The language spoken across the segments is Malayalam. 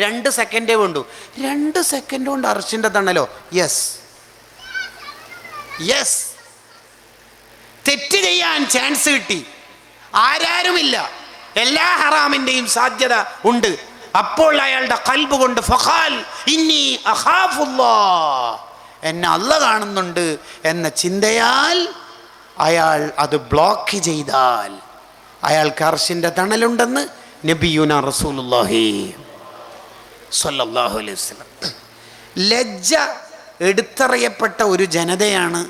രണ്ട് സെക്കൻഡേ വേണ്ടു. രണ്ട് സെക്കൻഡ് കൊണ്ട് അർഷിന്റെ തണലോ? യെസ് യെസ് തെറ്റ് ചെയ്യാൻ ചാൻസ് കിട്ടി. ആരാരുമില്ല. എല്ലാ ഹറാമിന്റെയും സാധ്യത ഉണ്ട്. അപ്പോൾ അയാളുടെ കൽബ് കൊണ്ട് ഫഹാൽ ഇനി എന്നെ അല്ല കാണുന്നുണ്ട് എന്ന ചിന്തയാൽ അയാൾ അത് ബ്ലോക്ക് ചെയ്താൽ അയാൾക്ക് അർഷിന്റെ തണലുണ്ടെന്ന് നബിയുന റസൂലുള്ളാഹി. സ്വല്ലല്ലാഹു അലൈഹി വസ്ലം ലജ്ജ എടുത്തറിയപ്പെട്ട ഒരു ജനതയാണ്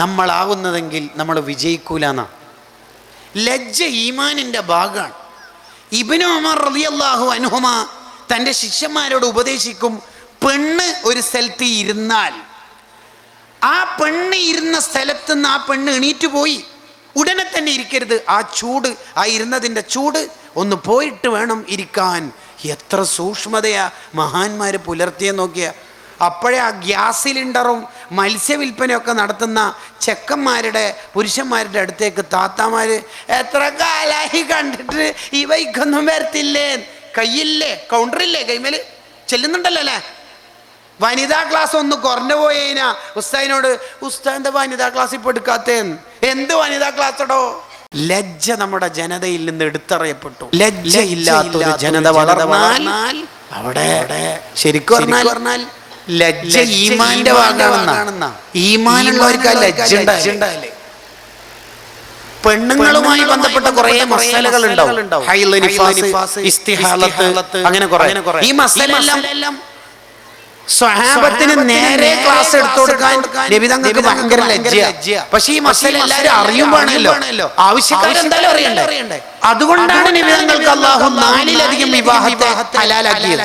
നമ്മളാവുന്നതെങ്കിൽ നമ്മൾ വിജയിക്കൂലെന്നാ ലജ്ജ ഈമാനിന്റെ ഭാഗമാണ്. ഇബിനു ഉമർ റളിയല്ലാഹു അനുഹുമ തന്റെ ശിഷ്യന്മാരോട് ഉപദേശിക്കും പെണ്ണ് ഒരു സ്ഥലത്ത് ഇരുന്നാൽ ആ പെണ്ണ് ഇരുന്ന സ്ഥലത്ത് നിന്ന് ആ പെണ്ണ് എണീറ്റ് പോയി. ഉടനെ തന്നെ ഇരിക്കരുത്. ആ ചൂട് ആ ഇരുന്നതിന്റെ ചൂട് ഒന്ന് പോയിട്ട് വേണം ഇരിക്കാൻ. എത്ര സൂക്ഷ്മതയാ മഹാന്മാർ പുലർത്തിയെ നോക്കിയ. അപ്പോഴേ ആ ഗ്യാസ് സിലിണ്ടറും മത്സ്യവില്പനയൊക്കെ നടത്തുന്ന ചെക്കന്മാരുടെ പുരുഷന്മാരുടെ അടുത്തേക്ക് താത്താമാര് എത്ര കാലായി കണ്ടിട്ട് ഈ വൈക്കൊന്നും വരത്തില്ലേ? കയ്യില്ലേ? കൗണ്ടറില്ലേ കൈമേൽ? ചെല്ലുന്നുണ്ടല്ലോ അല്ലേ? വനിതാ ക്ലാസ് ഒന്ന് കുറഞ്ഞു പോയേനാ. ഉസ്താദിനോട് ഉസ്താദിന്റെ വനിതാ ക്ലാസ് ഇപ്പൊ എടുക്കാത്തേന്ന് എന്ത് വനിതാ ക്ലാസ്സടോ? ലജ്ജ നമ്മുടെ ജനതയിൽ നിന്ന് എടുത്തറിയപ്പെട്ടു. ലജ്ജ ഇല്ലാത്ത ഒരു ജനത വളർന്നാൽ അവിടെ ശരിക്കും പറഞ്ഞാൽ ലജ്ജ ഈമാന്റെ ഭാഗമാണെന്ന. ഈമാനുള്ളവർക്ക് ആ ലജ്ജ ഉണ്ടായില്ലേ പെണ്ണുങ്ങളുമായി ബന്ധപ്പെട്ട കുറെ മസാലകൾ ഉണ്ടാവും. അങ്ങനെ കുറെ. ഈ മസാലെല്ലാം സ്വഹാബത്തിന് നേരെ ക്ലാസ് എടുത്തു കൊടുക്കാൻ ഭയങ്കര ലജ്ജ പക്ഷെ ഈ മസല എല്ലാവരും അറിയുമ്പോഴാണല്ലോ. ആവശ്യം അറിയണ്ടേ? അതുകൊണ്ടാണ് നബി തങ്ങൾക്ക് അള്ളാഹു നാലിലധികം വിവാഹത്തെ ഹലാലാക്കിയത്.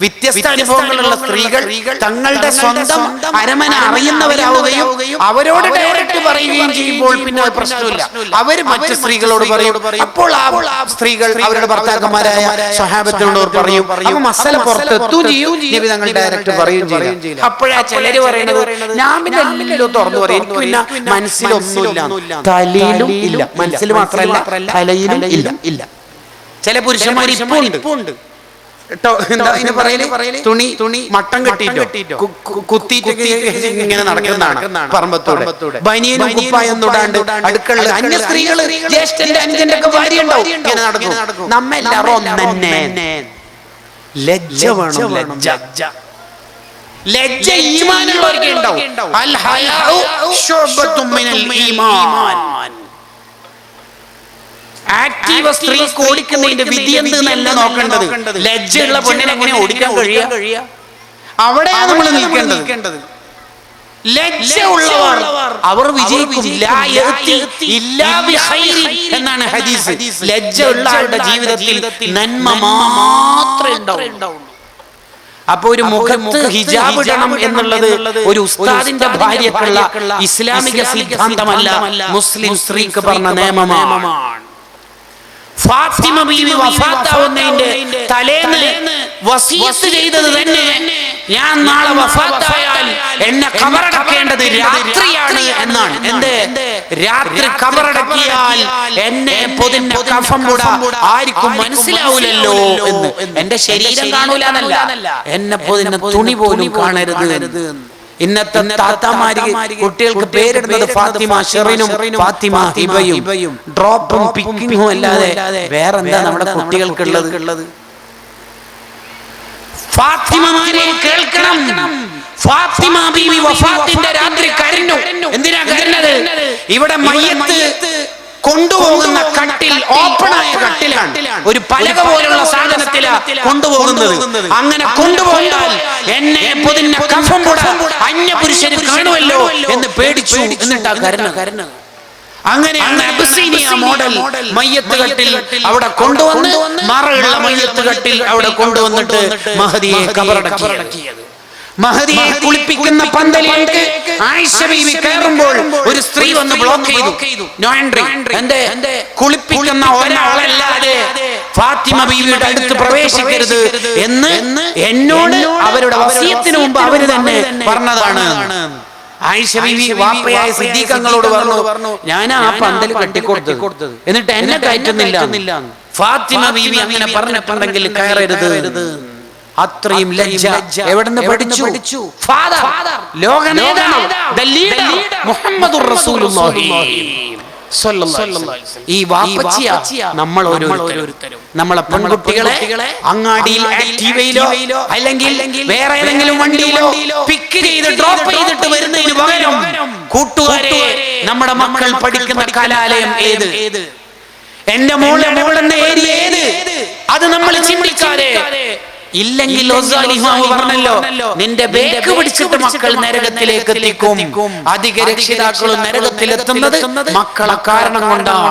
വ്യത്യസ്ത അനുഭവങ്ങളുള്ള സ്ത്രീകൾ തങ്ങളുടെ സ്വന്തം അരമന അറിയുന്നവരാവുകയും അവരോട് ഡയറക്റ്റ് പറയുകയും ചെയ്യുമ്പോൾ പിന്നെ പ്രശ്നമില്ല. അവർ മറ്റു സ്ത്രീകളോട് പറയും അപ്പോൾ ആ സ്ത്രീകൾ അവരുടെ ഭർത്താക്കന്മാരായ സ്വഹാബത്തിനോട് പറയും. മസല പുറത്ത് നബി തങ്ങൾ ഡയറക്റ്റ് പറയുകയും ചെയ്യും അപ്പോഴാ ചിലര് പറയുന്നത് ഞാൻ പിന്നെ എല്ലാം തുറന്നു പറയും. എനിക്ക് പിന്നെ മനസ്സിലൊന്നുമില്ല. തലയിലും ഇല്ല. മനസ്സിൽ മാത്രമല്ല. തലയിലും ഇല്ല. ഇല്ല. ചില പുരുഷന്മാർ ഇപ്പൊ ഉണ്ട് തുണി തുണി മട്ടം കെട്ടിട്ടോ കുത്തിയിട്ട് ഇങ്ങനെ നടക്കുന്നതാണ്. പറമ്പത്തൂടെ. ബനിയനും കുപ്പായം തൊടാണ്ട് അടുക്കള അന്യ സ്ത്രീകൾ ജ്യേഷ്ഠന്റെ അനുജന്റെ ഒക്കെ ഭാര്യ ഇങ്ങനെ നടന്നു നമ്മെല്ലാവരും ഒന്നെ ലജ്ജ വേണം ലജ്ജ. ലജ്ജ. ഈമാനുള്ളവർക്ക് ആക്റ്റീവ് സ്ത്രീ ഓടിക്കുന്നതിന്റെ വിധി എന്തെന്നല്ല നോക്കേണ്ടത്. ലജ്ജയുള്ള പെണ്ണിനെ എങ്ങനെ ഓടിക്കാൻ കഴിയാ അവിടെയാണ് നമ്മൾ നിൽക്കേണ്ടത്. ലജ്ജയുള്ളവർ. അവർ വിജയിക്കും. എന്നാണ് ഹദീസ്. ലജ്ജ ഉള്ള ആളുടെ ജീവിതത്തിൽ നന്മ മാത്രമേ ഉണ്ടാവുള്ളൂ. അപ്പൊ ഒരു മുഖത്ത് ഹിജാബ് ഇടണം എന്നുള്ളത് ഒരു ഉസ്താദിന്റെ ഭാര്യക്കുള്ള ഇസ്ലാമിക സിദ്ധാന്തമല്ല. മുസ്ലിം സ്ത്രീക്ക് പറഞ്ഞ നിയമമാണ്. ഫാത്തിമ ബീവി വഫാത്താവുന്നതിന്റെ തലേന്ന് വസീയത്ത് ചെയ്തത് തന്നെ ഞാൻ നാളെ വഫാത്തായാൽ എന്നെ കബറടക്കേണ്ടത് രാത്രിയാണ് എന്നാണ്. എന്ത്? രാത്രി കബറടക്കിയാൽ എന്നെ പൊതിന്റെ കഫം കൂടെ. ആർക്കും മനസ്സിലാവൂലല്ലോ എന്ന്. എന്റെ ശരീരം കാണൂലെന്നല്ല എന്നെ പൊതിന്റെ തുണി പോലും കാണരുത് എന്ന്. ഇന്നത്തെ താത്താമാര് കുട്ടികൾക്ക് പേരിടുന്നത് ഫാത്തിമ ഷെറിനും ഫാത്തിമ ഹിബയും ഡ്രോപ്പും പിക്കിങ്ങും അല്ലാതെ വേറെന്താ നമ്മുടെ കുട്ടികൾക്കുള്ളത്? ഫാത്തിമമാരെ കേൾക്കണം. ഫാത്തിമ ബീവി വഫാത്തിന്റെ രാത്രി കരഞ്ഞു. എന്തിനാ കരഞ്ഞത്? ഇവിടെ മയ്യത്ത് കൊണ്ടുപോകുന്ന കട്ടിൽ ഓപ്പണായ കട്ടിലാണ്. ഒരു പലക പോലുള്ള സാധനത്തിലാ കൊണ്ടുപോകുന്നത്. അങ്ങനെ കൊണ്ടുപോയാൽ എന്നെ പൊതിഞ്ഞ കഫം കൂടെ അന്യ പുരുഷന് കാണുമല്ലോ എന്ന് പേടിച്ചു എന്നിട്ടാ കരണ കരഞ്ഞ അങ്ങനെയാണ് അബസീനിയ മോഡൽ മയ്യത്ത് കട്ടിൽ അവിടെ കൊണ്ടുവന്ന് മറയുള്ള മയ്യത്ത് കട്ടിൽ അവിടെ കൊണ്ടുവന്നിട്ട് മഹദിയെ കബറടക്കിയത്. മഹദിയെ കുളിപ്പിക്കുന്ന പന്തലിലേക്ക് ആയിഷ ബീവി കയറുമ്പോൾ ഒരു സ്ത്രീ വന്ന് ബ്ലോക്ക് ചെയ്തു. എന്റെ കുളിപ്പിക്കുന്ന ഒരാളല്ലാതെ ഫാത്തിമ ബീവിയുടെ അടുത്ത് പ്രവേശിക്കരുത് എന്ന് എന്നോട് അവരുടെ വസീയത്തിന് മുമ്പ് അവർ തന്നെ പറഞ്ഞതാണ്. ആയിഷ ബീവി വാപ്പയായ സിദ്ദീഖങ്ങളോട് പറഞ്ഞു ഞാൻ ആ പന്തൽ കെട്ടിക്കൊടുത്തത്. എന്നിട്ട് എന്നെ കയറ്റുന്നില്ല. ഫാത്തിമ ബീവി അങ്ങനെ പറഞ്ഞിട്ടുണ്ടെങ്കിൽ കയറരുത്. അത്രയും ലജ്ജ. എവിടെന്ന് പഠിച്ചു? ഫാദർ ലോക നേതാവ് മുഹമ്മദുർ റസൂലുള്ളാഹി. ഈ വാപ്പച്ചിയ നമ്മൾ ഓരോരുത്തരും നമ്മളെ പെൺകുട്ടികളെ അങ്ങാടിയിൽ ആക്റ്റീവയിലോ അല്ലെങ്കിൽ വേറെ ഏതെങ്കിലും വണ്ടിയിലോ പിക്ക് ചെയ്ത് ഡ്രോപ്പ് ചെയ്തിട്ട് വരുന്നതിന് പകരം കൂട്ടുകാരെ നമ്മുടെ മക്കൾ പഠിക്കുന്ന കലാലയം ഏത്? എന്റെ മോളെ മോളെന്ന ഏരിയ ഏത്? അത് നമ്മൾ ചിന്തിക്കാതെ ഇല്ലെങ്കിൽ പറഞ്ഞല്ലോ നിന്റെ ബേക്ക് പിടിച്ചിട്ട് മക്കൾ നരകത്തിലേക്ക് എത്തിക്കും. അധിക രക്ഷിതാക്കളും നരകത്തിലെത്തുന്നത് മക്കളെ കാരണം കൊണ്ടാണ്.